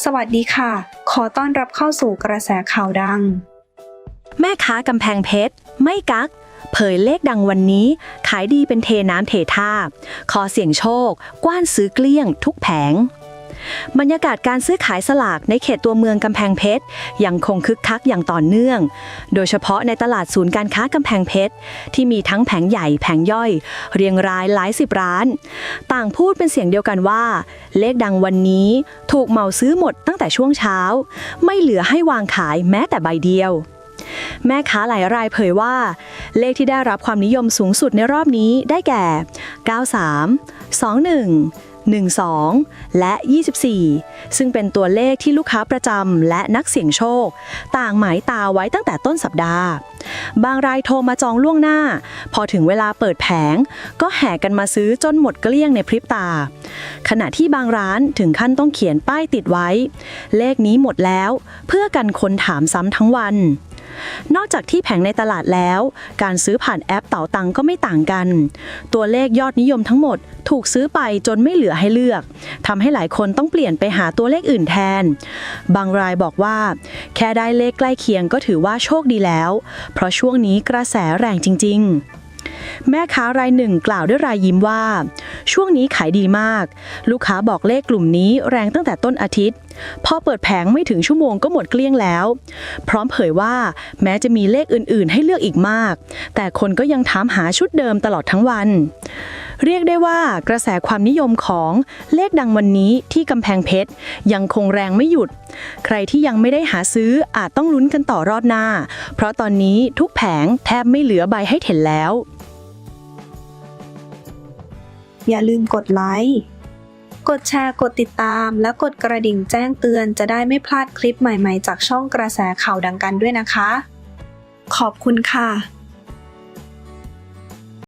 สวัสดีค่ะ ขอต้อนรับเข้าสู่กระแสข่าวดัง แม่ค้ากำแพงเพชร ไม่กัก เผยเลขดังวันนี้ ขายดีเป็นเทน้ำเทท่า ขอเสี่ยงโชค กว้านซื้อเกลี้ยงทุกแผง บรรยากาศการซื้อขายสลากในเขตตัวเมืองกำแพงเพชรยังคงคึกคักอย่างต่อเนื่อง โดยเฉพาะในตลาดศูนย์การค้ากำแพงเพชรที่มีทั้งแผงใหญ่แผงย่อย เรียงรายหลายสิบร้าน ต่างพูดเป็นเสียงเดียวกันว่า เลขดังวันนี้ถูกเหมาซื้อหมดตั้งแต่ช่วงเช้า ไม่เหลือให้วางขายแม้แต่ใบเดียวแม่ค้าหลายรายเผยว่า เลขที่ได้รับความนิยมสูงสุดในรอบนี้ได้แก่ 93 21 12 และ 24 ซึ่งเป็นตัวเลขที่ลูกค้าประจำและนักเสี่ยงโชค ต่างหมายตาไว้ตั้งแต่ต้นสัปดาห์ บางรายโทรมาจองล่วงหน้า พอถึงเวลาเปิดแผง ก็แห่กันมาซื้อจนหมดเกลี้ยงในพริบตา ขณะที่บางร้านถึงขั้นต้องเขียนป้ายติดไว้ เลขนี้หมดแล้ว เพื่อกันคนถามซ้ำทั้งวันนอกจากที่แผงในตลาดแล้ว การซื้อผ่านแอปเต่าตังก็ไม่ต่างกัน ตัวเลขยอดนิยมทั้งหมด ถูกซื้อไปจนไม่เหลือให้เลือกทำให้หลายคนต้องเปลี่ยนไปหาตัวเลขอื่นแทน บางรายบอกว่า แค่ได้เลขใกล้เคียงก็ถือว่าโชคดีแล้ว เพราะช่วงนี้กระแสแรงจริง ๆแม่ค้ารายหนึ่งกล่าวด้วยรายยิ้มว่า ช่วงนี้ขายดีมาก ลูกค้าบอกเลขกลุ่มนี้แรงตั้งแต่ต้นอาทิตย์ พอเปิดแผงไม่ถึงชั่วโมงก็หมดเกลี้ยงแล้ว พร้อมเผยว่าแม้จะมีเลขอื่นๆ ให้เลือกอีกมาก แต่คนก็ยังถามหาชุดเดิมตลอดทั้งวัน เรียกได้ว่ากระแสความนิยมของเลขดังวันนี้ที่กำแพงเพชรยังคงแรงไม่หยุด ใครที่ยังไม่ได้หาซื้ออาจต้องลุ้นกันต่อรอบหน้า เพราะตอนนี้ทุกแผงแทบไม่เหลือใบให้เห็นแล้ว อย่าลืมกดไลค์ กดแชร์ กดติดตาม และกดกระดิ่งแจ้งเตือนจะได้ไม่พลาดคลิปใหม่ๆ จากช่องกระแสข่าวดังกันด้วยนะคะ ขอบคุณค่ะ